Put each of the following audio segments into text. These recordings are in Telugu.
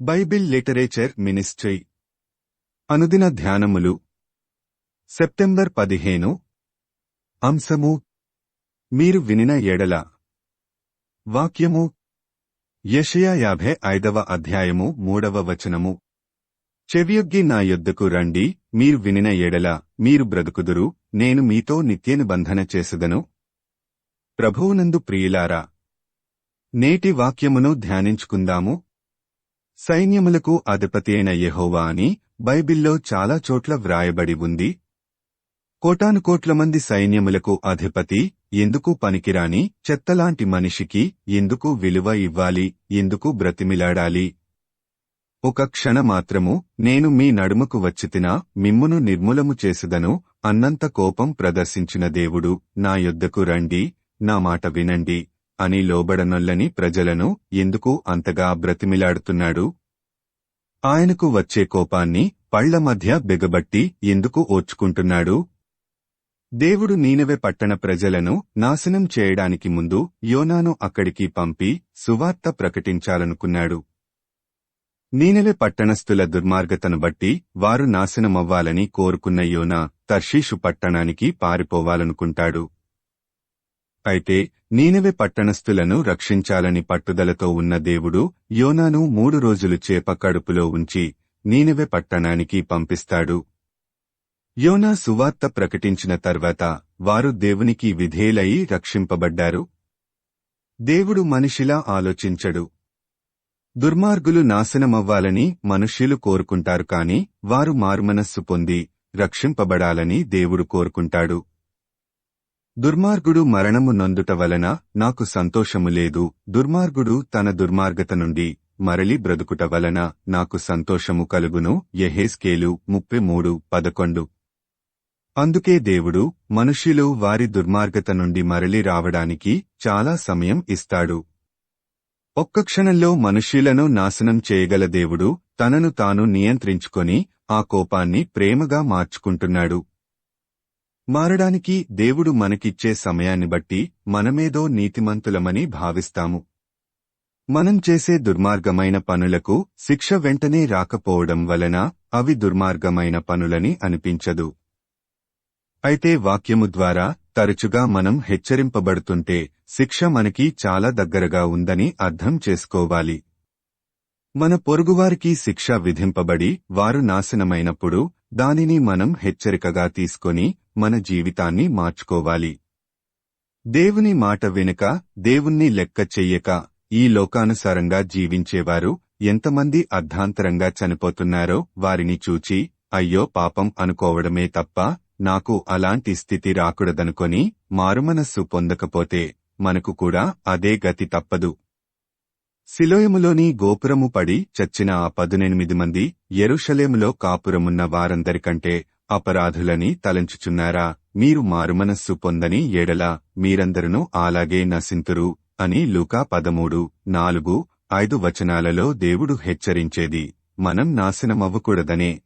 Bible literature ministry. అనుదిన ధ్యానములు. సెప్టెంబర్ పదిహేను. అంశము. మీరు వినిన ఎడల. వాక్యము. యషయా యాభై ఐదవ అధ్యాయము మూడవ వచనము. చెవియొగ్గి నా యొద్దకు రండి మీరు వినిన ఎడల మీరు బ్రతుకుదురు నేను మీతో నిత్య నిబంధన చేసదను. ప్రభువునందు ప్రియులారా నేటి వాక్యమును ధ్యానించుకుందాము. సైన్యములకు అధిపతి అయిన యెహోవా అని బైబిల్లో చాలా చోట్ల వ్రాయబడి ఉంది. కోటానుకోట్ల మంది సైన్యములకు అధిపతి ఎందుకు పనికిరాని చెత్తలాంటి మనిషికి ఎందుకు విలువ ఇవ్వాలి ఎందుకు బ్రతిమిలాడాలి? ఒక క్షణమాత్రము నేను మీ నడుమకు వచ్చితినా మిమ్మును నిర్మూలము చేసెదను అన్నంత కోపం ప్రదర్శించిన దేవుడు నా యొద్దకు రండి నా మాట వినండి. అని లోబడనొల్లని ప్రజలను ఎందుకు అంతగా బ్రతిమిలాడుతున్నాడు? ఆయనకు వచ్చే కోపాన్ని పళ్ళ మధ్య బిగబట్టి ఎందుకు ఓర్చుకుంటున్నాడు? దేవుడు నీనవె పట్టణ ప్రజలను నాశనం చేయడానికి ముందు యోనాను అక్కడికి పంపి సువార్త ప్రకటించాలనుకున్నాడు. నీనెవె పట్టణస్థుల దుర్మార్గతను బట్టి వారు నాశనమవ్వాలని కోరుకున్న యోనా తర్షీషు పట్టణానికి పారిపోవాలనుకుంటాడు. అయితే నీనవే పట్టణస్థులను రక్షించాలని పట్టుదలతో ఉన్న దేవుడు యోనాను మూడు రోజులు చేప కడుపులో ఉంచి నీనవే పట్టణానికి పంపిస్తాడు. యోనా సువార్త ప్రకటించిన తర్వాత వారు దేవునికి విధేలయి రక్షింపబడ్డారు. దేవుడు మనిషిలా ఆలోచించడు. దుర్మార్గులు నాశనమవ్వాలని మనుష్యులు కోరుకుంటారు కాని వారు మారుమనస్సు పొంది రక్షింపబడాలని దేవుడు కోరుకుంటాడు. దుర్మార్గుడు మరణము నొందుట వలన నాకు సంతోషము లేదు. దుర్మార్గుడు తన దుర్మార్గత నుండి మరలి బ్రతుకుట వలన నాకు సంతోషము కలుగును. యహేస్కేలు ముప్పై మూడు పదకొండు. అందుకే దేవుడు మనుష్యులు వారి దుర్మార్గత నుండి మరలి రావడానికి చాలా సమయం ఇస్తాడు. ఒక్క క్షణంలో మనుష్యులను నాశనం చేయగల దేవుడు తనను తాను నియంత్రించుకొని ఆ కోపాన్ని ప్రేమగా మార్చుకుంటున్నాడు. మారడానికి దేవుడు మనకిచ్చే సమయాన్ని బట్టి మనమేదో నీతిమంతులమని భావిస్తాము. మనం చేసే దుర్మార్గమైన పనులకు శిక్ష వెంటనే రాకపోవడం వలన అవి దుర్మార్గమైన పనులని అనిపించదు. అయితే వాక్యము ద్వారా తరచుగా మనం హెచ్చరింపబడుతుంటే శిక్ష మనకి చాలా దగ్గరగా ఉందని అర్థం చేసుకోవాలి. మన పొరుగువారికి శిక్ష విధింపబడి వారు నాశనమైనప్పుడు దానిని మనం హెచ్చరికగా తీసుకొని మన జీవితాన్ని మార్చుకోవాలి. దేవుని మాట వెనుక దేవుణ్ణి లెక్క చెయ్యక ఈ లోకానుసారంగా జీవించేవారు ఎంతమంది అర్ధాంతరంగా చనిపోతున్నారో వారిని చూచి అయ్యో పాపం అనుకోవడమే తప్ప నాకు అలాంటి స్థితి రాకూడదనుకొని మారుమనస్సు పొందకపోతే మనకు కూడా అదే గతి తప్పదు. శిలోయములోని గోపురము పడి చచ్చిన ఆ పదునెనిమిది మంది ఎరుషలేములో కాపురమున్న వారందరికంటే అపరాధులని తలంచుచున్నారా? మీరు మారుమనస్సు పొందని ఎడల మీరందరును అలాగే నశింతురు అని లూకా పదమూడు నాలుగు ఐదు వచనాలలో దేవుడు హెచ్చరించేది. మనం నాశనమవ్వకూడదనే.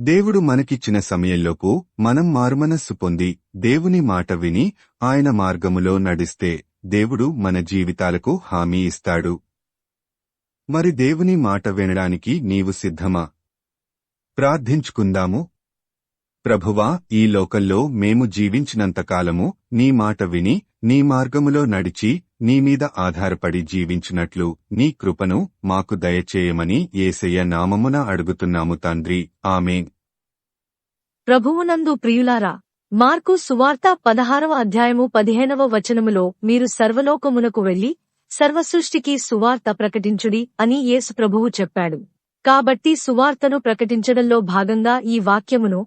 దేవుడు మనకిచ్చిన సమయంలోపు మనం మారుమనస్సు పొంది దేవుని మాట విని ఆయన మార్గములో నడిస్తే దేవుడు మన జీవితాలకు హామీ ఇస్తాడు. మరి దేవుని మాట వినడానికి నీవు సిద్ధమా? ప్రార్థించుకుందాము. ప్రభువా ఈ లోకంలో మేము జీవించినంతకాలము నీ మాట విని నీ మార్గములో నడిచి నీ మీద ఆధారపడి జీవించినట్లు నీ కృపను మాకు దయచేయమని ఏసయ్య నామమున అడుగుతున్నాము తండ్రి. ఆమె ప్రభువునందు ప్రియులారా మార్కు సువార్త పదహారవ అధ్యాయము పదిహేనవ వచనములో మీరు సర్వలోకమునకు వెళ్ళి సర్వసృష్టికి సువార్త ప్రకటించుడి అని యేసు ప్రభువు చెప్పాడు. కాబట్టి సువార్తను ప్రకటించడంలో భాగంగా ఈ వాక్యమును